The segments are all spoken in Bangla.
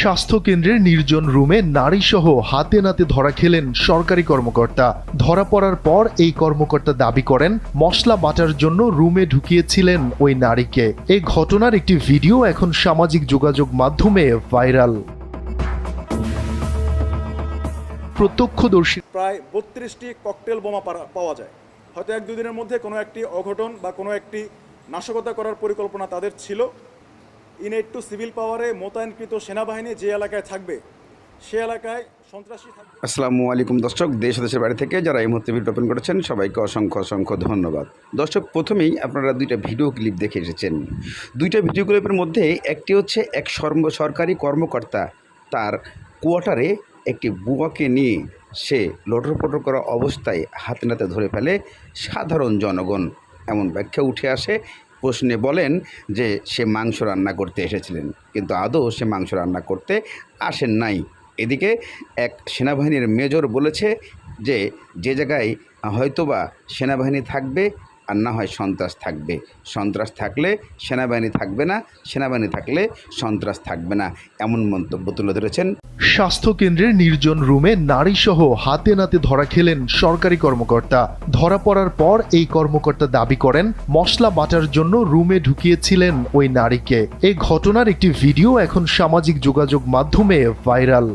স্বাস্থ্য কেন্দ্রের নির্জন রুমে নারীসহ হাতে নাতে ধরা খেলেন সরকারি কর্মকর্তা। ধরা পড়ার পর এই কর্মকর্তা দাবি করেন, মশলা বাটার জন্য রুমে ঢুকিয়েছিলেন ওই নারীকে। এই ঘটনার একটি ভিডিও এখন সামাজিক যোগাযোগ মাধ্যমে ভাইরাল। প্রত্যক্ষদর্শী প্রায় বত্রিশটি ককটেল বোমা পাওয়া যায়। হয়তো এক দুদিনের মধ্যে কোনো একটি অঘটন বা কোনো একটি নাশকতা করার পরিকল্পনা তাদের ছিল। ইন এইড টু সিভিল পাওয়ারে মোতায়েনকৃত সেনাবাহিনী যে এলাকায় থাকবে, সে এলাকায় সন্ত্রাসী আসসালামু আলাইকুম দর্শক, দেশ দেশের বাড়ি থেকে যারা এই মুহূর্তে ওপেন করেছেন, সবাইকে অসংখ্য অসংখ্য ধন্যবাদ। দর্শক, প্রথমেই আপনারা দুইটা ভিডিও ক্লিপ দেখে এসেছেন। দুইটা ভিডিও ক্লিপের মধ্যে একটি হচ্ছে এক সর্ব সরকারি কর্মকর্তা তার কোয়ার্টারে একটি বুয়াকে নিয়ে সে লটরপটর করা অবস্থায় হাতে নাতে ধরে ফেলে সাধারণ জনগণ। এমন ব্যাখ্যা উঠে আসে প্রশ্নে বলেন যে সে মাংস রান্না করতে এসেছিলেন। কিন্তু আদৌ সে মাংস রান্না করতে আসেন নাই। এদিকে এক সেনাবাহিনীর মেজর বলেছে যে যে জায়গায় হয়তোবা সেনাবাহিনী থাকবে আর না হয় সন্ত্রাস থাকবে। সন্ত্রাস থাকলে সেনাবাহিনী থাকবে না, সেনাবাহিনী থাকলে সন্ত্রাস থাকবে না, এমন মন্তব্য তুলে ধরেছেন। স্বাস্থ্য কেন্দ্রের নির্জন রুমে নারীসহ হাতে নাতে ধরা খেলেন সরকারি কর্মকর্তা। ধরা পড়ার পর এই কর্মকর্তা দাবি করেন, মশলা বাটার জন্য রুমে ঢুকিয়েছিলেন ওই নারীকে। এই ঘটনার একটি ভিডিও এখন সামাজিক যোগাযোগ মাধ্যমে ভাইরাল।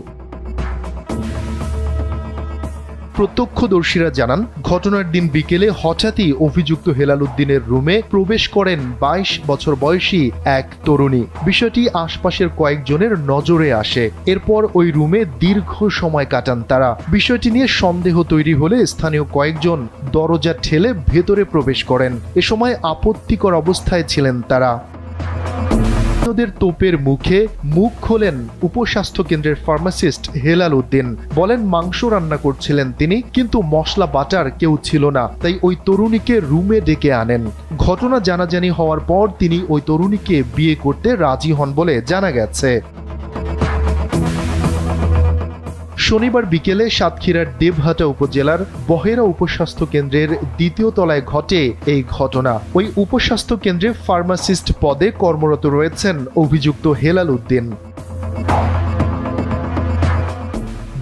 প্রত্যক্ষদর্শীরা জানান, ঘটনার দিন বিকেলে হঠাৎই অভিযুক্ত হেলাল উদ্দিনের রুমে প্রবেশ করেন বাইশ বছর বয়সী এক তরুণী। বিষয়টি আশপাশের কয়েকজনের নজরে আসে। এরপর ওই রুমে দীর্ঘ সময় কাটান তারা। বিষয়টি নিয়ে সন্দেহ তৈরি হলে স্থানীয় কয়েকজন দরজা ঠেলে ভেতরে প্রবেশ করেন। এ সময় আপত্তিকর অবস্থায় ছিলেন তারা। ওদের তোপের মুখে মুখ খোলেন উপস্বাস্থ্য কেন্দ্রের ফার্মাসিস্ট হেলাল উদ্দিন। বলেন, মাংস রান্না করছিলেন তিনি, কিন্তু মশলা, বাটার কেউ ছিল না। তাই ওই তরুণীকে রুমে ডেকে আনেন। ঘটনা জানাজানি হওয়ার পর তিনি ওই তরুণীকে বিয়ে করতে রাজি হন বলে জানা গেছে। শনিবার বিকেলে সাতক্ষীরার দেবহাটা উপজেলার বহেরা উপস্বাস্থ্য কেন্দ্রের দ্বিতীয় তলায় ঘটে এই ঘটনা। ওই উপস্বাস্থ্য কেন্দ্রে ফার্মাসিস্ট পদে কর্মরত রয়েছেন অভিযুক্ত হেলাল উদ্দিন।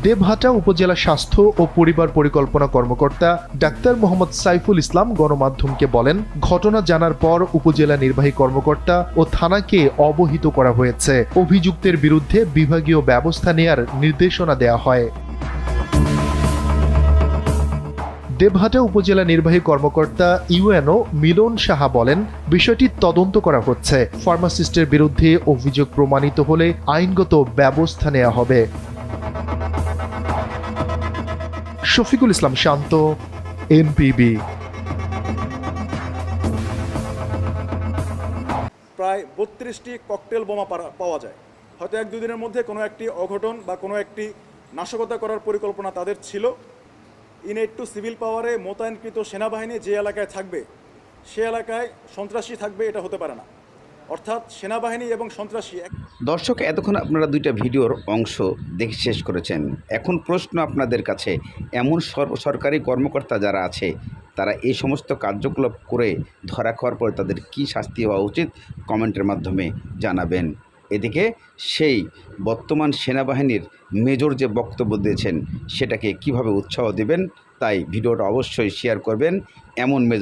দেবহাটা উপজেলা স্বাস্থ্য ও পরিবার পরিকল্পনা কর্মকর্তা ডাক্তার মোহাম্মদ সাইফুল ইসলাম গণমাধ্যমকে বলেন, ঘটনা জানার পর উপজেলা নির্বাহী কর্মকর্তা ও থানাকে অবহিত করা হয়েছে। অভিযুক্তের বিরুদ্ধে বিভাগীয় ব্যবস্থা নেয়ার নির্দেশনা দেয়া হয়। দেবহাটা উপজেলা নির্বাহী কর্মকর্তা ইউএনও মিলন সাহা বলেন, বিষয়টি তদন্ত করা হচ্ছে। ফার্মাসিস্টের বিরুদ্ধে অভিযোগ প্রমাণিত হলে আইনগত ব্যবস্থা নেওয়া হবে। শফিকুল ইসলাম শান্ত, এনপিবি। প্রায় বত্রিশটি ককটেল বোমা পাওয়া যায়। হয়তো এক দুদিনের মধ্যে কোনো একটি অঘটন বা কোনো একটি নাশকতা করার পরিকল্পনা তাদের ছিল। ইন এইড টু সিভিল পাওয়ারে মোতায়েনকৃত সেনাবাহিনী যে এলাকায় থাকবে, সে এলাকায় সন্ত্রাসী থাকবে এটা হতে পারে না। অর্থাৎ সেনাবাহিনী এবং সন্ত্রাসী দর্শক, এতক্ষণ আপনারা দুইটা ভিডিওর অংশ দেখে শেষ করেছেন। এখন প্রশ্ন আপনাদের কাছে, এমন সর- সরকারি কর্মকর্তা যারা আছে, তারা এই সমস্ত কার্যকলাপ করে ধরা খাওয়ার পর তাদের কি শাস্তি হওয়া উচিত, কমেন্টের মাধ্যমে জানাবেন। এদিকে সেই বর্তমান সেনাবাহিনীর মেজর যে বক্তব্য দিয়েছেন, সেটাকে কীভাবে উৎসাহ দেবেন, তাই ভিডিওটা অবশ্যই শেয়ার করবেন। এমন